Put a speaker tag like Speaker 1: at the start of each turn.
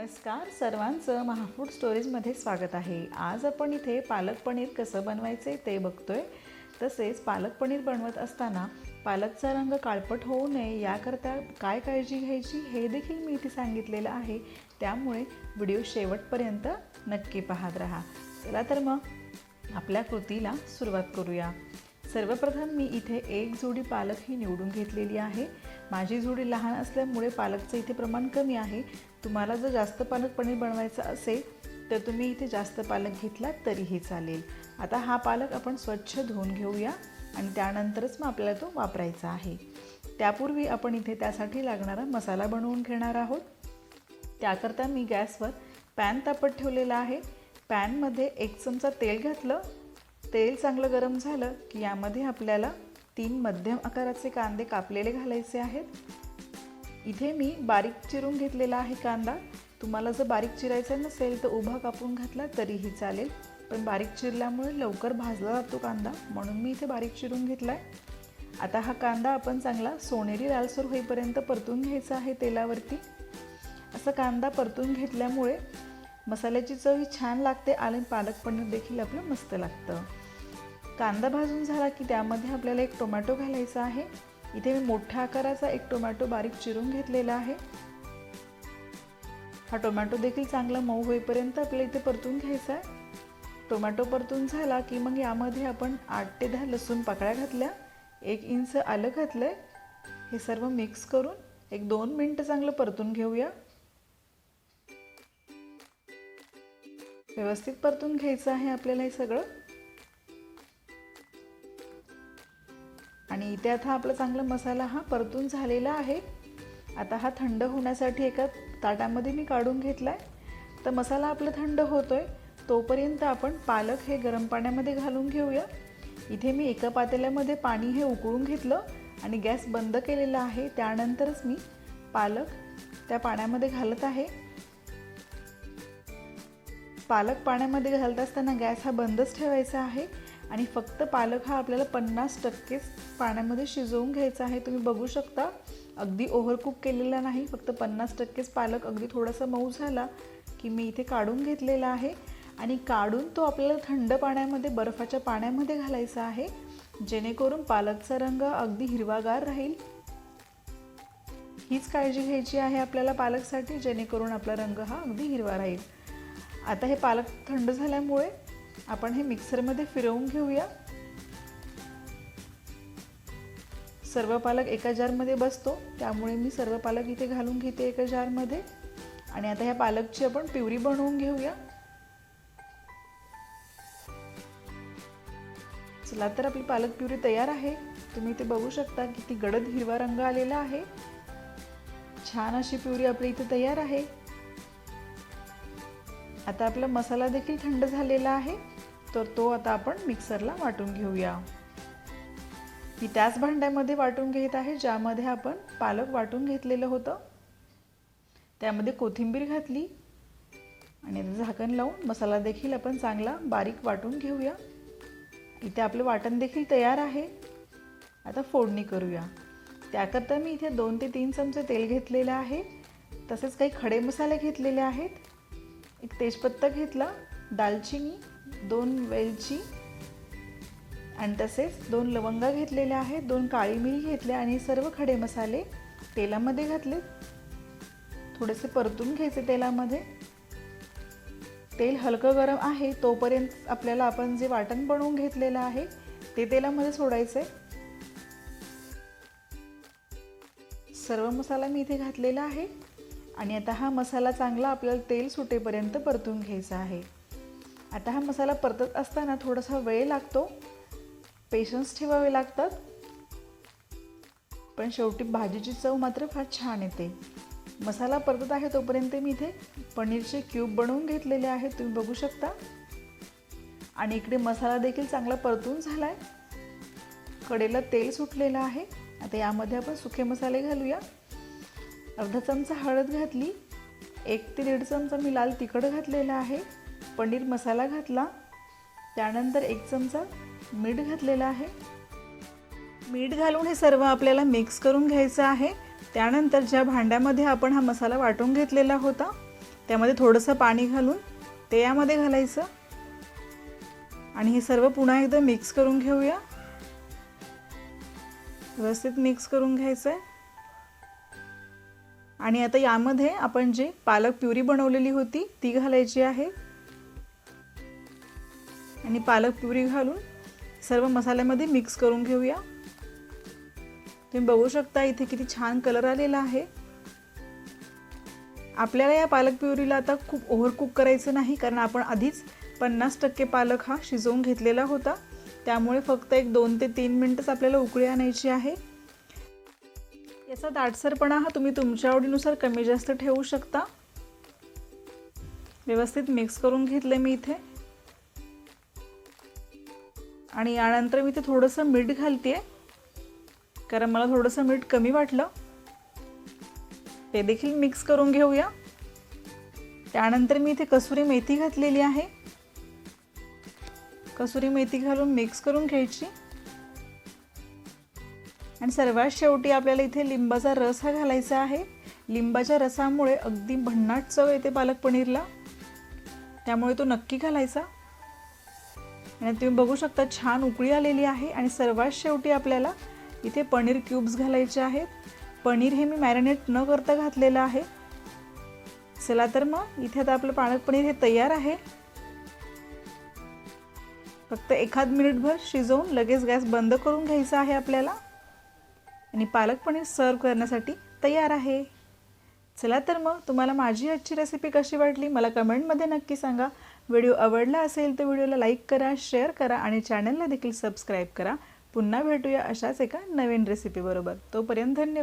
Speaker 1: नमस्कार सर्वांचं महाफूड स्टोरीजमध्ये स्वागत आहे. आज आपण इथे पालक पनीर कसं बनवायचे ते बघतोय. तसेच पालक पनीर बनवत असताना पालकचा रंग काळपट होऊ नये याकरता काय काळजी घ्यायची हे देखील मी इथे सांगितलेलं आहे. त्यामुळे व्हिडिओ शेवटपर्यंत नक्की पाहत राहा. चला तर मग आपल्या कृतीला सुरुवात करूया. सर्वप्रथम मी इथे एक जोडी पालक ही निवडून घेतलेली आहे. माझी जोडी लहान असल्यामुळे पालकचं इथे प्रमाण कमी आहे. तुम्हाला जर जास्त पालक पनीर बनवायचं असेल तर तुम्ही इथे जास्त पालक घेतला तरीही चालेल. आता हा पालक आपण स्वच्छ धुवून घेऊया आणि त्यानंतरच मग आपल्याला तो वापरायचा आहे. त्यापूर्वी आपण इथे त्यासाठी लागणारा मसाला बनवून घेणार आहोत. त्याकरता मी गॅसवर पॅन तापत ठेवलेला आहे. पॅनमध्ये एक चमचा तेल घातलं तेल चांगलं गरम झालं की यामध्ये आपल्याला तीन मध्यम आकाराचे कांदे कापलेले घालायचे आहेत. इथे मी बारीक चिरून घेतलेला आहे कांदा. तुम्हाला जर बारीक चिरायचा नसेल तर उभा कापून घातला तरीही चालेल. पण बारीक चिरल्यामुळे लवकर भाजला जातो कांदा म्हणून मी इथे बारीक चिरून घेतला आहे आता हा कांदा आपण चांगला सोनेरी लालसर होईपर्यंत परतून घ्यायचा आहे तेलावरती. असं कांदा परतून घेतल्यामुळे मसाल्याची चव ही छान लागते आणि पालक पनीर देखील आपलं मस्त लागतं. कांदा भाजून झाला की त्यामध्ये आपल्याला एक टोमॅटो घालायचा आहे. इथे मी मोठ्या आकाराचा एक टोमॅटो बारीक चिरून घेतलेला आहे. हा टोमॅटो देखील चांगला मऊ होईपर्यंत आपल्याला इथे परतून घ्यायचा आहे. टोमॅटो परतून झाला की मग यामध्ये आपण आठ ते दहा लसूण पाकळ्या घातल्या. एक इंच आलं घातलं हे सर्व मिक्स करून एक दोन मिनटं चांगलं परतून घेऊया. व्यवस्थित परतून घ्यायचं आहे आपल्याला हे सगळं. आणि इथे आता आपला चांगला मसाला हा परतून झालेला आहे. आता हा थंड होण्यासाठी एका ताटामध्ये मी काढून घेतला आहे तर मसाला आपला थंड होतो आहे तोपर्यंत आपण पालक हे गरम पाण्यामध्ये घालून घेऊया. इथे मी एका पातेल्यामध्ये पाणी हे उकळून घेतलं आणि गॅस बंद केलेला आहे. त्यानंतरच मी पालक त्या पाण्यामध्ये घालत आहे. पालक पाण्यामध्ये घालत असताना गॅस हा बंदच ठेवायचा आहे. आणि फक्त पालक हा आपल्याला पन्नास टक्केच पाण्यामध्ये शिजवून घ्यायचा आहे तुम्ही बघू शकता. अगदी ओव्हरकुक केलेला नाही फक्त पन्नास टक्केच पालक अगदी थोडासा मऊ झाला की मी इथे काढून घेतलेला आहे. आणि काढून तो आपल्याला थंड पाण्यामध्ये बर्फाच्या पाण्यामध्ये घालायचा आहे. जेणेकरून पालकचा रंग अगदी हिरवागार राहील. हीच काळजी घ्यायची आहे आपल्याला पालकसाठी जेणेकरून आपला रंग हा अगदी हिरवा राहील. आता हे पालक थंड झाल्यामुळे आपण हे मिक्सरमध्ये फिरवून घेऊया. सर्व पालक एका जारमध्ये बसतो त्यामुळे मी सर्व पालक इथे घालून घेते एका जारमध्ये. आणि आता ह्या पालकची आपण पिवरी बनवून घेऊया. चला तर आपली पालक प्युरी तयार आहे. तुम्ही इथे बघू शकता किती गडद हिरवा रंग आलेला आहे. छान अशी प्युरी आपली इथे तयार आहे. आता आपला मसाला देखील थंड झालेला आहे. तर तो आता आपण मिक्सरला वाटून घेऊया. मी त्याच भांड्यामध्ये वाटून घेत आहे ज्यामध्ये आपण पालक वाटून घेतलेलं होतं. त्यामध्ये कोथिंबीर घातली आणि झाकण लावून मसाला देखील आपण चांगला बारीक वाटून घेऊया. इथे आपलं वाटण देखील तयार आहे. आता फोडणी करूया. त्याकरता मी इथे दोन ते तीन चमचे तेल घेतलेलं आहे. तसेच काही खडे मसाले घेतलेले आहेत. एक तेजपत्ता घेतला दालचिनी दोन वेलची आणि तसेच दोन लवंगा घेतलेल्या आहेत दोन काळी मिरी घेतल्या आणि सर्व खडे मसाले तेलामध्ये घातले. थोडेसे परतून घ्यायचे तेलामध्ये. तेल हलकं गरम आहे तोपर्यंत आपल्याला आपण जे वाटण बनवून घेतलेलं आहे ते तेलामध्ये सोडायचं आहे सर्व मसाला मी इथे घातलेला आहे आणि आता हा मसाला चांगला आपल्याला तेल सुटेपर्यंत परतून घ्यायचा आहे. आता हा मसाला परतत असताना थोडासा वेळ लागतो. पेशन्स ठेवावे लागतात. पण शेवटी भाजीची चव मात्र फार छान येते. मसाला परतत आहे तोपर्यंत मी इथे पनीरचे क्यूब बनवून घेतलेले आहेत तुम्ही बघू शकता. आणि इकडे मसाला देखील चांगला परतून झाला आहे कडेला तेल सुटलेलं आहे. आता यामध्ये आपण सुके मसाले घालूया. अर्धा चमचा हळद घातली. एक ते दीड चमचा मी लाल तिखट घातलेला आहे. पनीर मसाला घातला. त्यानंतर एक चमचा मीठ घातलेलं आहे. मीठ घालून हे सर्व आपल्याला मिक्स करून घ्यायचं आहे. त्यानंतर ज्या भांड्यामध्ये आपण हा मसाला वाटून घेतलेला होता त्यामध्ये थोडंसं पाणी घालून ते यामध्ये घालायचं. आणि हे सर्व पुन्हा एकदा मिक्स करून घेऊया. व्यवस्थित मिक्स करून घ्यायचं आहे आणि आता यामध्ये आपण जे पालक प्युरी बनवलेली होती ती घालायची आहे. आणि पालक प्युरी घालून सर्व मसाल्यामध्ये मिक्स करून घेऊया. तुम्ही बघू शकता इथे किती छान कलर आलेला आहे. आपल्याला या पालक प्युरीला आता खूप ओव्हर कुक करायचं नाही कारण आपण आधीच पन्नास टक्के पालक हा शिजवून घेतलेला होता. त्यामुळे फक्त एक दोन ते तीन मिनटंच आपल्याला उकळी आणायची आहे. याचा दाटसरपणा हा तुम्ही तुमच्या आवडीनुसार कमी जास्त ठेवू शकता. व्यवस्थित मिक्स करून घेतलं मी इथे. आणि यानंतर मी ते थोडंसं मीठ घालते कारण मला थोडंसं मीठ कमी वाटलं. ते देखील मिक्स करून घेऊया. त्यानंतर मी इथे कसुरी मेथी घातलेली आहे. कसुरी मेथी घालून मिक्स करून घ्यायची. आणि सर्वात शेवटी आपल्याला इथे लिंबाचा रस हा घालायचा आहे. लिंबाच्या रसामुळे अगदी भन्नाट चव येते पालक पनीरला. त्यामुळे तो नक्की घालायचा. आणि तुम्ही बघू शकता छान उकळी आलेली आहे आणि सर्वात शेवटी आपल्याला इथे पनीर क्यूब्स घालायचे आहेत. पनीर हे मी मॅरिनेट न करता घातलेलं आहे. चला तर मग इथे आता आपलं पालक पनीर हे तयार आहे. फक्त एखाद मिनिटभर शिजवून लगेच गॅस बंद करून घ्यायचा आहे आपल्याला. आणि पालक पनीर सर्व करण्यासाठी तयार आहे. चला तर मग तुम्हाला माझी आजची रेसिपी कशी वाटली मला कमेंटमध्ये नक्की सांगा. व्हिडिओ आवडला असेल तर व्हिडिओला लाईक करा शेअर करा आणि चॅनलला देखील सबस्क्राईब करा. पुन्हा भेटूया अशाच एका नवीन रेसिपीबरोबर तोपर्यंत धन्यवाद.